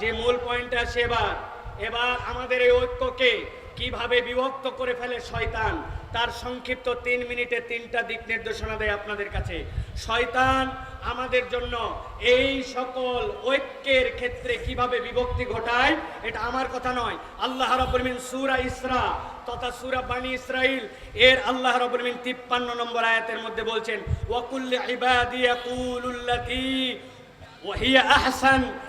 যে মূল পয়েন্টটা সেবার এবার আমাদের এই ঐক্যকে কীভাবে বিভক্ত করে ফেলে শয়তান, তার সংক্ষিপ্ত তিন মিনিটে তিনটা দিক নির্দেশনা দেয় আপনাদের কাছে। শয়তান আমাদের জন্য এই সকল ঐক্যের ক্ষেত্রে কীভাবে বিভক্তি ঘটায়, এটা আমার কথা নয়। আল্লাহ রাব্বুল সুরা ইসরা তথা সুরা বানি ইসরাইল এর আল্লাহ মিন 53 নম্বর আয়াতের মধ্যে বলছেন ওয়াকুল্লি ইবাদি ইয়াকুলুল্লাতি ওয়াহিয়া আহসান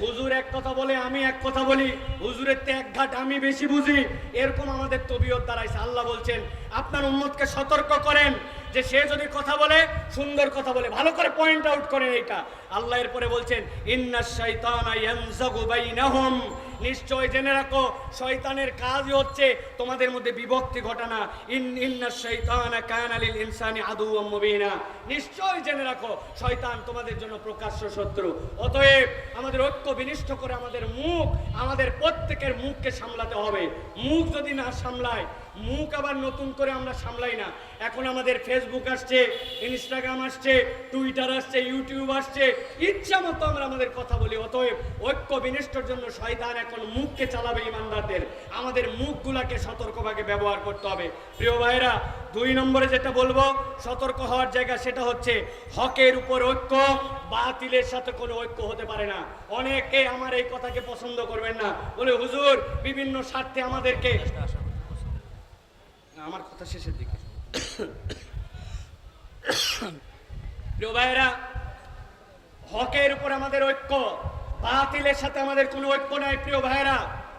হুজুর এক কথা বলে, আমি এক কথা বলি। হুজুরের তে এক ঘাট আমি বেশি বুঝি। এরকম আমাদের তবিয়ত দাঁড়াইছে। আল্লাহ বলছেন, আপনার উম্মতকে সতর্ক করেন যে সে যদি কথা বলে, সুন্দর কথা বলে, ভালো করে পয়েন্ট আউট করেন এইটা। আল্লাহ এরপরে বলছেন ইন্না শাইতানা ইয়ানজাগু বাইনাহুম। নিশ্চয় জেনে রাখো, শয়তানের কাজই হচ্ছে তোমাদের মধ্যে বিভক্তি ঘটানা। ইন ইন্না শৈতান আলিল ইনসানি আদু মুবিনা। নিশ্চয় জেনে রাখো, শয়তান তোমাদের জন্য প্রকাশ্য শত্রু। অতএব আমাদের ঐক্য বিনিষ্ট করে আমাদের মুখ, আমাদের প্রত্যেকের মুখকে সামলাতে হবে। মুখ যদি না সামলায় মুখ আবার নতুন করে আমরা সামলাই না। এখন আমাদের ফেসবুক আসছে ইনস্টাগ্রাম আসছে টুইটার আসছে ইউটিউব আসছে। ইচ্ছা মতো আমরা আমাদের কথা বলি, অতএব ঐক্য বিনিষ্টর জন্য শয়তান এখন মুখকে চালাবে ইমানদারদের। আমাদের মুখগুলাকে সতর্কভাবে ব্যবহার করতে হবে। প্রিয় ভাইরা দুই নম্বরে যেটা বলব, সতর্ক হওয়ার জায়গা সেটা হচ্ছে হকের উপর ঐক্য, বাতিলের সাথে কোনো ঐক্য হতে পারে না। অনেকে আমার এই কথাকে পছন্দ করবেন না। বলে, হুজুর, বিভিন্ন স্বার্থে আমাদেরকে আমার কথা শেষের দিকে। প্রিয় ভাইয়েরা, হকের উপর আমাদের ঐক্য, বাতিলের সাথে আমাদের কোনো ঐক্য নাই, প্রিয় ভাইয়েরা।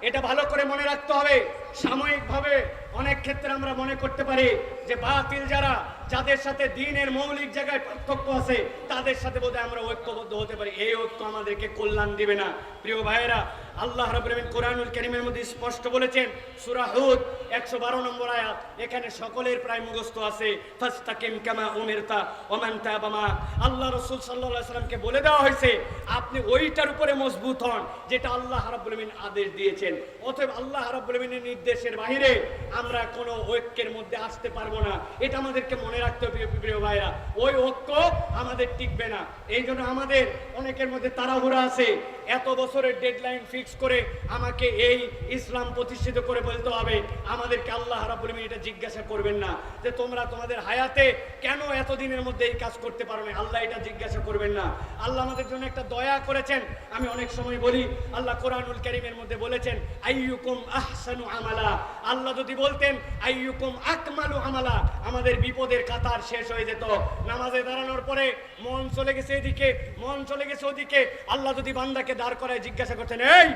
এটা ভালো করে মনে রাখতে হবে। সাময়িকভাবে অনেক ক্ষেত্রে আমরা মনে করতে পারি যে বাতিল যারা যাদের সাথে দিনের মৌলিক জায়গায় পার্থক্য আছে, তাদের সাথে বোধহয় আমরা ঐক্যবদ্ধ হতে পারি। এই ঐক্য আমাদেরকে কল্যাণ দিবে না। প্রিয় ভাইয়েরা, আল্লাহ আলামিন কোরআনুল কারীমের মধ্যে স্পষ্ট বলেছেন, সূরা হুদ 112 নম্বর আয়াত, এখানে সকলের প্রায় মুখস্থ আছে, ফাস্তাকিম কামা উমিরতা ওমান তাবা মা। আল্লাহ রাসূল সাল্লাল্লাহু সাল্লামকে বলে দেওয়া হয়েছে, আপনি ওইটার উপরে মজবুত হন যেটা আল্লাহ রাব্বুল আদেশ দিয়েছেন। অতএব আল্লাহ রাব্বুল নির্দেশের বাইরে আমরা কোনো ঐক্যের মধ্যে আসতে পারব না। এটা আমাদেরকে মনে রাখতে হবে, প্রিয়- ভাইরা। ওই ঐক্য আমাদের টিকবে না। এই জন্য আমাদের অনেকের মধ্যে তাড়াহুড়া আছে। এত বছরের ডেডলাইন ফিক্স করে আমাকে এই ইসলাম প্রতিষ্ঠিত করে বলতে হবে। আমাদেরকে আল্লাহ রাব্বুল এটা জিজ্ঞাসা করবেন না। যে তোমরা তোমাদের হায়াতে কেন এতদিনের মধ্যে এই কাজ করতে পারো না? আল্লাহ এটা জিজ্ঞাসা করবেন না। আল্লাহ আমাদের জন্য একটা দয়া করেছেন। আমি অনেক সময় বলি, আল্লাহ কোরআনুল কারীমের মধ্যে বলেছেন, আইয়ুকুম আহসানু আমালা। আল্লাহ যদি বলতেন, আইয়ুকুম আকমালু আমালা। আমাদের বিপদের কাতার শেষ হয়ে যেত। নামাজে দাঁড়ানোর পরে মন চলে গেছে এদিকে, মন চলে গেছে ওদিকে। আল্লাহ যদি বান্দাকে দাঁড় করায় জিজ্ঞাসা করতেন, এই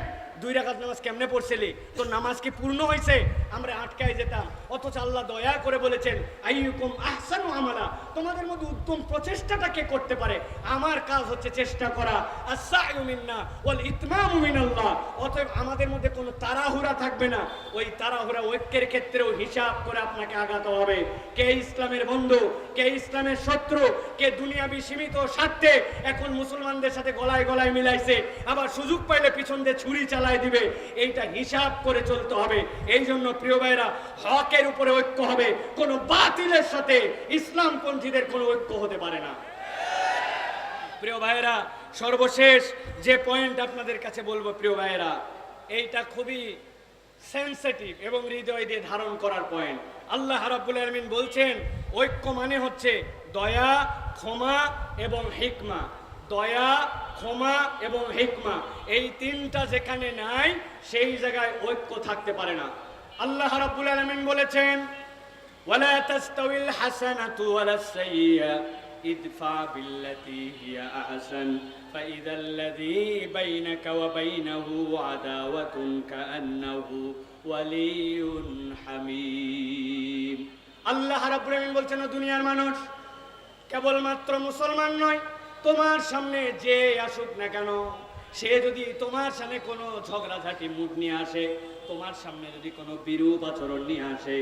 দুই রাকাত নামাজ কেমনে পড়ছিলি? তোর নামাজ কি পূর্ণ হয়েছে আমরা আটকায় যেতাম। অথচ আল্লাহ দয়া করে বলেছেন, আইয়ুকুম আহসানু আমালা। তোমাদের মধ্যে উত্তম প্রচেষ্টাটা কে করতে পারে? আমার কাজ হচ্ছে চেষ্টা করা। আসায়ু মিন্না ওয়াল ইতমামু মিনাল্লাহ। অতএব আমাদের মধ্যে কোনো তাড়াহুড়া থাকবে না। ওই তাড়াহুড়া ঐক্যের ক্ষেত্রেও হিসাব করে আপনাকে আগাতে হবে। কে ইসলামের বন্ধু? কে ইসলামের শত্রু? কে দুনিয়াবি সীমিত স্বার্থে? এখন মুসলমানদের সাথে গলায় গলায় মিলাইছে। আবার সুযোগ পাইলে পিছন দিয়ে ছুরি চালায় দিবে, এইটা হিসাব করে চলতে হবে। এই জন্য প্রিয় ভাইরা হকের উপরে ঐক্য হবে। কোনো বাতিলের সাথে ইসলামপন্থীদের কোনো ঐক্য হতে পারে না। প্রিয় ভাইয়েরা, সর্বশেষ যে পয়েন্ট আপনাদের কাছে বলব প্রিয় ভাইয়েরা, এইটা খুবই সেন্সিটিভ এবং হৃদয় দিয়ে ধারণ করার পয়েন্ট আল্লাহ রাব্বুল আলামিন বলছেন, ঐক্য মানে হচ্ছে দয়া, ক্ষমা এবং হিকমা। দয়া ক্ষমা এবং হিকমা এই তিনটা যেখানে নাই সেই জায়গায় ঐক্য থাকতে পারে না আল্লাহ রাব্বুল আলামিন বলেছেন ولا تستوي الحسنة ولا السيئة ادفع بالتي هي أحسن فإذا الذي بينك وبينه عداوة كأنه ولي حميم আল্লাহ রাব্বুল আলামিন বলছেন "ও দুনিয়ার মানুষ কেবলমাত্র মুসলমান নয় তোমার সামনে যে আসুক না কেন, সে যদি তোমার সামনে কোনো ঝগড়াঝাটি মুখ নিয়ে আসে, তোমার সামনে যদি কোনো বিরূপ আচরণ নিয়ে আসে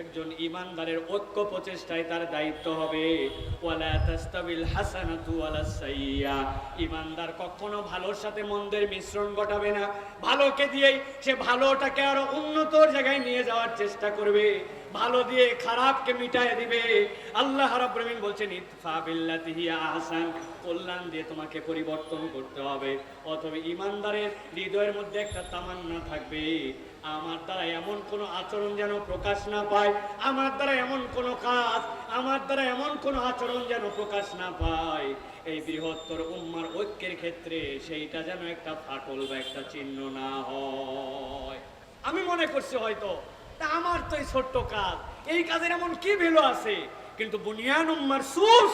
একজন ইমানদারের ঐক্য প্রচেষ্টায় তার দায়িত্ব হবে। ইমানদার কখনো ভালোর সাথে মন্দের মিশ্রণ ঘটাবে না। ভালোকে দিয়েই সে ভালোটাকে আরও উন্নতর জায়গায় নিয়ে যাওয়ার চেষ্টা করবে। ভালো দিয়ে খারাপকে মিটায় দিবে। আল্লাহ রাব্বুল বলছেন, ইতফা আহসান। কল্যাণ দিয়ে তোমাকে পরিবর্তন করতে হবে। অথবা ইমানদারের হৃদয়ের মধ্যে একটা তামান্না থাকবে। আমার দ্বারা এমন কোনো আচরণ যেন প্রকাশ না পায়, আমার দ্বারা এমন কোনো কাজ, আমার দ্বারা এমন কোনো আচরণ যেন প্রকাশ না পায়। এই বৃহত্তর উম্মার ঐক্যের ক্ষেত্রে সেইটা যেন একটা ফাটল বা একটা চিহ্ন না হয়। আমি মনে করছি হয়তো, তা আমার তো এই ছোট্ট কাজ, এই কাজের এমন কি ভ্যালু আছে? কিন্তু বুনিয়ান উম্মার সুস,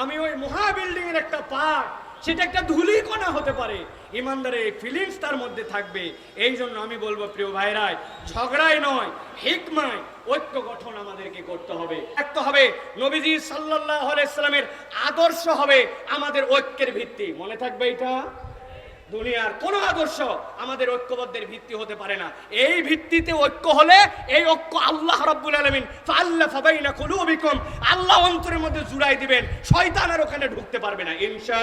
আমি ওই মহা বিল্ডিং এর একটা পার্ট সেটা একটা ধুলি কণা হতে পারে। ইমানদারের এই ফিলিংস তার মধ্যে থাকবে। এই জন্য আমি বলব, প্রিয় ভাইরাই ঝগড়াই নয়, হিকমায়, ঐক্য গঠন আমাদেরকে করতে হবে। একটা হবে নবীজি সাল্লাল্লাহু আলাইহি সাল্লামের আদর্শ হবে আমাদের ঐক্যের ভিত্তি। মনে থাকবে এটা? দুনিয়ার কোন আদর্শ আমাদের ঐক্যবদ্ধের ভিত্তি হতে পারে না। এই ভিত্তিতে ঐক্য হলে এই ঐক্য আল্লাহ রাব্বুল আলামিন ফাআল্লা ফাবাইনা কুলুবিকুম। আল্লাহ অন্তরের মধ্যে জুড়াই দিবেন শয়তান আর ওখানে ঢুকতে পারবে না। ইনশা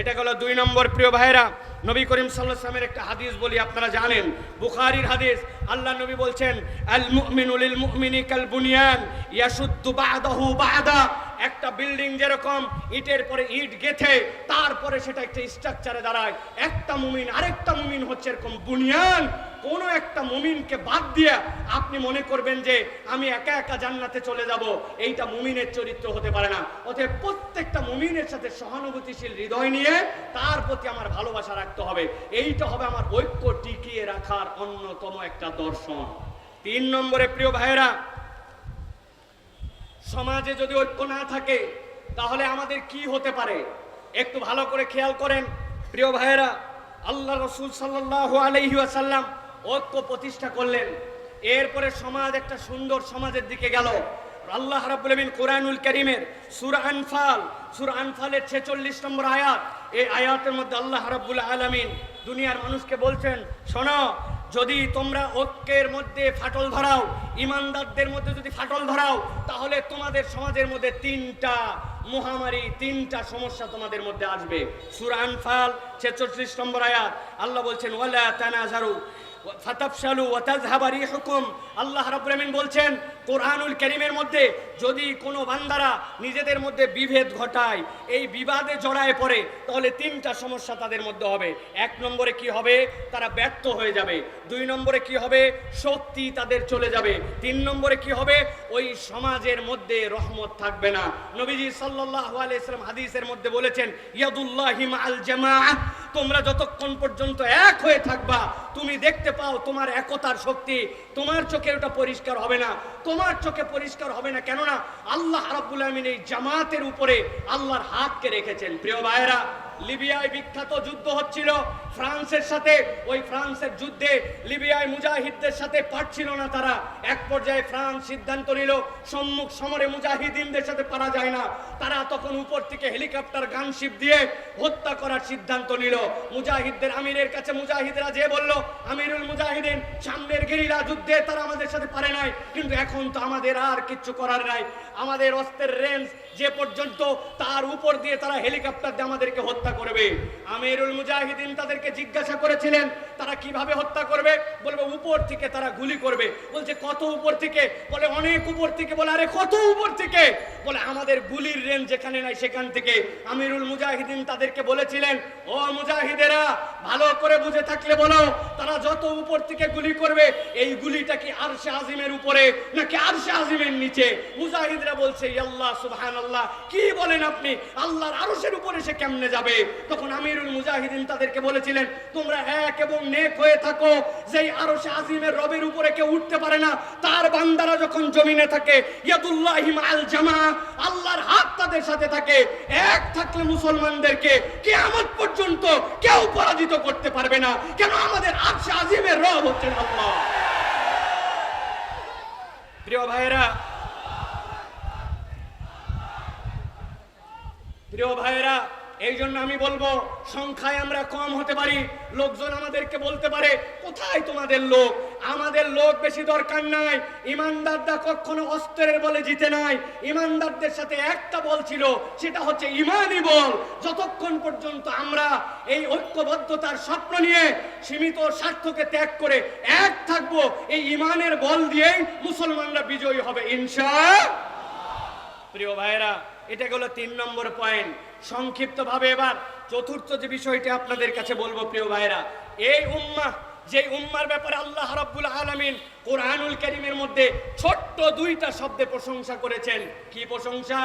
এটা গেল দুই নম্বর, প্রিয় ভাইরা নবী করিম আলাইহি ওয়াসাল্লামের একটা হাদিস বলি আপনারা জানেন। বুখারীর হাদিস, আল্লাহ নবী বলছেন, আল মুমিনু লিল মুমিনি কাল বুনিয়ান, ইয়াশুদ্দু বা'দাহু বা'দা। একটা বিল্ডিং যেরকম, ইটের পরে ইট গেথে, তারপরে সেটা একটা স্ট্রাকচারে দাঁড়ায়। একটা মুমিন, আরেকটা মুমিন হচ্ছে এরকম বুনিয়ান। কোন একটা মুমিনকে বাদ দিয়ে আপনি মনে করবেন যে, আমি একা একা জান্নাতে চলে যাব। এইটা মুমিনের চরিত্র হতে পারে না। অতএব প্রত্যেকটা মুমিনের সাথে সহানুভূতিশীল হৃদয় নিয়ে তার প্রতি আমার ভালোবাসা রাখতে হবে। এইটা হবে আমার ঐক্য টিকিয়ে রাখার অন্যতম একটা দর্শন। তিন নম্বরে প্রিয় ভাইয়েরা সমাজে যদি ঐক্য না থাকে, তাহলে আমাদের কি হতে পারে? একটু ভালো করে খেয়াল করেন, প্রিয় ভাইয়েরা আল্লাহ রসুল সাল্লাহ আলহি আসাল্লাম ঐক্য প্রতিষ্ঠা করলেন। এরপরে সমাজ একটা সুন্দর সমাজের দিকে গেল। আল্লাহ রাব্বুল আমিন কোরআনুল করিমের সুর আনফাল, সুর আনফালের 46 নম্বর আয়াত, এই আয়াতের মধ্যে আল্লাহ রাব্বুল আলামিন দুনিয়ার মানুষকে বলছেন, শোনো যদি তোমরা ঐক্যের মধ্যে ফাটল ধরাও, ইমানদারদের মধ্যে যদি ফাটল ধরাও, তাহলে তোমাদের সমাজের মধ্যে তিনটা মহামারী, তিনটা সমস্যা তোমাদের মধ্যে আসবে। সুরান ফাল ছেচল্লিশ নম্বর আয়াত, আল্লাহ বলছেন, ওয়ালা তানাজারু ফাতাফশালু ওয়া তাযহাবা রিহুকুম। আল্লাহ রাব্বুল আমিন বলছেন কোরআনুল কারীমের মধ্যে যদি কোনো বান্দারা নিজেদের মধ্যে বিভেদ ঘটায়, এই বিবাদে জড়ায় পড়ে, তাহলে তিনটা সমস্যা তাদের মধ্যে হবে। এক নম্বরে কি হবে? তারা ব্যর্থ হয়ে যাবে। দুই নম্বরে কি হবে? শক্তি তাদের চলে যাবে। তিন নম্বরে কি হবে? ওই সমাজের মধ্যে রহমত থাকবে না। নবীজি সাল্লাল্লাহু আলাইহি সাল্লাম হাদিসের মধ্যে বলেছেন, ইয়াদুল্লাহি মাআল জামাআহ। তোমরা যতক্ষণ পর্যন্ত এক হয়ে থাকবা, তুমি দেখতে পাও তোমার একতার শক্তি। তোমার চোখে ওটা পরিষ্কার হবে না। তোমার চোখে পরিষ্কার হবে না। কেননা আল্লাহ রাব্বুল আমিন এই জামাতের উপরে আল্লাহর হাতকে রেখেছেন। প্রিয় ভাইয়েরা লিবিয়ায় বিখ্যাত যুদ্ধ হচ্ছিল। ফ্রান্সের সাথে, ওই ফ্রান্সের যুদ্ধে লিবিয়ায় মুজাহিদদের সাথে পারছিল না তারা। এক পর্যায়ে ফ্রান্স সিদ্ধান্ত নিল, সম্মুখ সমরে মুজাহিদিনদের সাথে পারা যায় না। তারা তখন উপর থেকে হেলিকপ্টার, গানশিপ দিয়ে হত্যা করার সিদ্ধান্ত নিল। মুজাহিদদের আমিরের কাছে মুজাহিদরা যে বলল, আমিরুল মুজাহিদিন, সামনের গেরিলা যুদ্ধে তারা আমাদের সাথে পারে নাই। কিন্তু এখন তো আমাদের আর কিচ্ছু করার নাই। আমাদের অস্ত্রের রেঞ্জ যে পর্যন্ত, তার উপর দিয়ে তারা হেলিকপ্টার দিয়ে আমাদেরকে হত্যা করবে। আমিরুল মুজাহিদিন তাদেরকে জিজ্ঞাসা করেছিলেন, তারা কীভাবে হত্যা করবে? বলবে, উপর থেকে তারা গুলি করবে। বলছে, কত উপর থেকে? বলে, অনেক উপর থেকে। বলে, আরে, কত উপর থেকে? বলে আমাদের গুলির রেঞ্জ যেখানে নাই সেখান থেকে আমিরুল মুজাহিদিন তাদেরকে বলেছিলেন, ও মুজাহিদেরা, ভালো করে বুঝে থাকলে বলো, তারা যত উপর থেকে গুলি করবে, এই গুলিটা কি আরশে আজিমের উপরে নাকি আরশে আজিমের নিচে? মুজাহিদরা বলছে আল্লাহ সুবহানাল্লাহ, কি বলেন আপনি? আল্লাহর আরশের উপরে সে কেমনে যাবে? তখন আমিরুল মুজাহিদিন তাদেরকে বলেছিলেন, তোমরা এক এবং নেক হয়ে থাকো, যেই আরশে আজিমের রবের উপরে কেউ উঠতে পারে না, তার বান্দারা যখন জমিনে থাকে, ইয়াদুল্লাহি মাল জামা আল্লাহর হাত তাদের সাথে থাকে। এক থাকলে মুসলমানদেরকে কিয়ামত পর্যন্ত কেউ পরাজিত করতে পারবে না। কেন আমাদের আরশে আজিমের রব হচ্ছেন আল্লাহ। প্রিয় ভাইরা প্রিয় ভাইয়েরা এই জন্য আমি বলব, সংখ্যায় আমরা কম হতে পারি। লোকজন আমাদেরকে বলতে পারে, কোথায় তোমাদের লোক? আমাদের লোক বেশি দরকার নাই। ইমানদাররা কখনো অস্ত্রের বলে জিতে নাই। ইমানদারদের সাথে একটা বল ছিল, সেটা হচ্ছে ইমানই বল। যতক্ষণ পর্যন্ত আমরা এই ঐক্যবদ্ধতার স্বপ্ন নিয়ে সীমিত স্বার্থকে ত্যাগ করে এক থাকব, এই ইমানের বল দিয়েই মুসলমানরা বিজয়ী হবে, ইনশা প্রিয় ভাইরা এটা গেল তিন নম্বর পয়েন্ট সংক্ষিপ্তভাবে এবার চতুর্থ যে বিষয়টি আপনাদের কাছে বলব প্রিয় ভাইরা এই উম্মাহ যে উম্মার ব্যাপারে আল্লাহ রাব্বুল আলামিন কোরআনুল কারীমের মধ্যে ছোট্ট দুইটা শব্দে প্রশংসা করেছেন। কি প্রশংসা?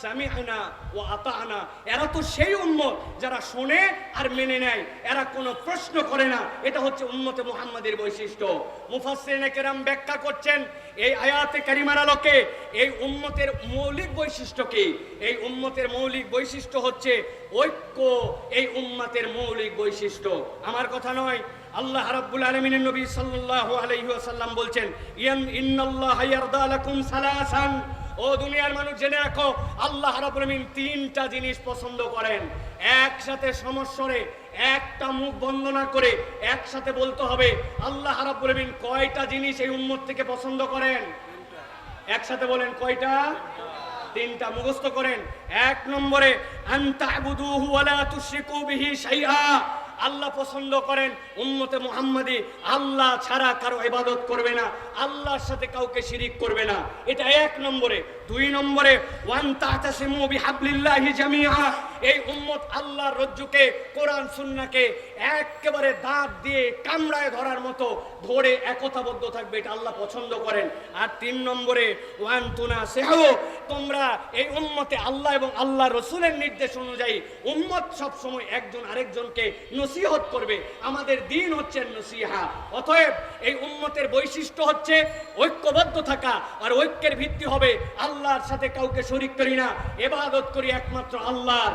সামিআনা ও আতানা এরা তো সেই উম্মত যারা শোনে আর মেনে নেয়। এরা কোনো প্রশ্ন করে না। এটা হচ্ছে উম্মতে মুহাম্মাদের বৈশিষ্ট্য। মুফাসসিরিনে কেরাম ব্যাখ্যা করছেন, এই আয়াতে কারিমার আলোকে এই উম্মতের মৌলিক বৈশিষ্ট্য কি? এই উম্মতের মৌলিক বৈশিষ্ট্য হচ্ছে ঐক্য, এই উম্মতের মৌলিক বৈশিষ্ট্য। আমার কথা নয় আল্লাহ রাব্বুল আলামিনের নবী সাল্লাল্লাহু আলাইহি ওয়াসাল্লাম বলছেন, ইয়ান ইন্নাল্লাহ ইয়ারদা লাকুম সালাসান। ও দুনিয়ার মানুষ, জেনে রাখো, আল্লাহ রাব্বুল আলামিন তিনটা জিনিস পছন্দ করেন। একসাথে সমস্বরে একটা মুখ বন্ধ না করে একসাথে বলতে হবে, আল্লাহ রাব্বুল আলামিন কয়টা জিনিস এই উম্মত থেকে পছন্দ করেন? একসাথে বলেন, কয়টা? তিনটা মুখস্থ করেন। এক নম্বরে আনতাবুদুহু ওয়ালা তুশরিকু বিহি শাইআ। আল্লাহ পছন্দ করেন উন্মতে মোহাম্মদে আল্লাহ ছাড়া কারও ইবাদত করবে না, আল্লাহর সাথে কাউকে শিরিক করবে না। এটা এক নম্বরে। দুই নম্বরে, ওয়ান তাতাসিমু বিহাবলিল্লাহি জামিআ। এই উম্মত আল্লাহর রজ্জুকে, কোরআন সুন্নাকে একেবারে দাঁত দিয়ে কামড়ায় ধরার মতো ধরে একতাবদ্ধ থাকবে, এটা আল্লাহ পছন্দ করেন। আর তিন নম্বরে ওয়ান তুনা সেহো, তোমরা এই উম্মতে আল্লাহ এবং আল্লাহ রসুলের নির্দেশ অনুযায়ী উম্মত সবসময় একজন আরেকজনকে নসিহত করবে। আমাদের দিন হচ্ছে নসিহা। অতএব এই উম্মতের বৈশিষ্ট্য হচ্ছে ঐক্যবদ্ধ থাকা, আর ঐক্যের ভিত্তি হবে আল্লাহর সাথে কাউকে শরিক করি না, এবাদত করি একমাত্র আল্লাহর।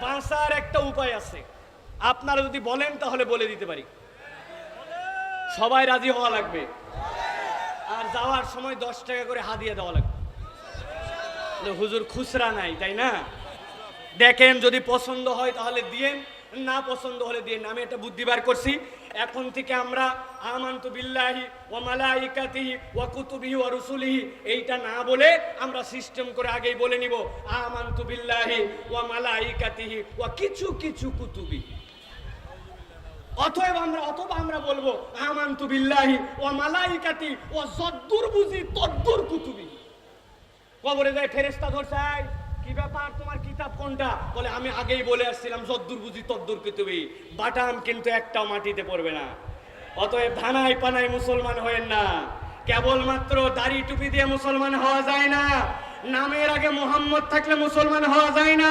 বাঁচার একটা উপায় আছে। আপনারা যদি বলেন তাহলে বলে দিতে পারি। সবাই রাজি হওয়া লাগবে। আর যাওয়ার সময় দশ টাকা করে হাদিয়া দেওয়া লাগবে। হুজুর খুচরা নাই, তাই না? দেখেন যদি পছন্দ হয় তাহলে দিয়েন, না পছন্দ হলে দিয়েন। আমি একটা বুদ্ধি বার করছি। এখন থেকে আমরা আমান্তু বিল্লাহি ওয়া মালাইকাতিহি ওয়া কুতুবিহি ওয়া রুসুলিহি, এইটা না বলে আমরা সিস্টেম করে আগেই বলে নিব, আমান্তু বিল্লাহি ওয়া মালাইকাতিহি ওয়া কিছু কিছু কুতুবি। অতএব আমরা, অথবা আমরা বলব আমান্তু বিল্লাহি ওয়া মালাইকাতি ও যদ্দুর বুঝি তদ্দুর কুতুবি। কবরে যায় ফেরেস্তা ধরছে কি ব্যাপার তোমার কিতাব কোনটা? বলে, আমি আগেই বলে আসছিলাম, যদ্দুর বুঝি তদ্দুর কুতুবি বাটাম কিন্তু একটাও মাটিতে পড়বে না। অতএব ধানাই পানায় মুসলমান হয়েন না। কেবলমাত্র দাড়ি টুপি দিয়ে মুসলমান হওয়া যায় না। নামের আগে মোহাম্মদ থাকলে মুসলমান হওয়া যায় না।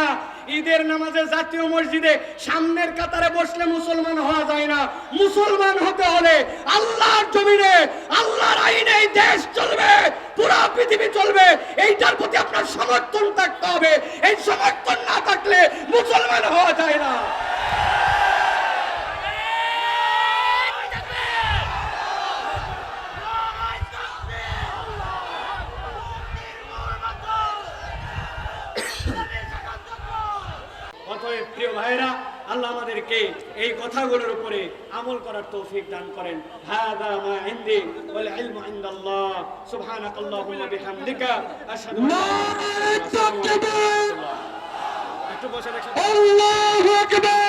ঈদের নামাজে জাতীয় মসজিদে সামনের কাতারে বসলে মুসলমান হওয়া যায় না। মুসলমান হতে হলে আল্লাহর জমিনে, আল্লাহর আইনে এই দেশ চলবে, পুরো পৃথিবী চলবে। এইটার প্রতি আপনার সমর্থন থাকতে হবে। এই সমর্থন না থাকলে মুসলমান হওয়া যায় না। এই কথাগুলোর উপরে আমল করার তৌফিক দান করেন। হাদা মা ইনদি ওয়াল ইলমু ইনদাল্লাহ। সুবহানাকাল্লাহুম্মা বিহামদিকা। আশহাদু আল্লা ইলাহা ইল্লা আনতা আস্তাগফিরুকা ওয়া আতুবু ইলাইক। একটু বসে দেখেন। আল্লাহ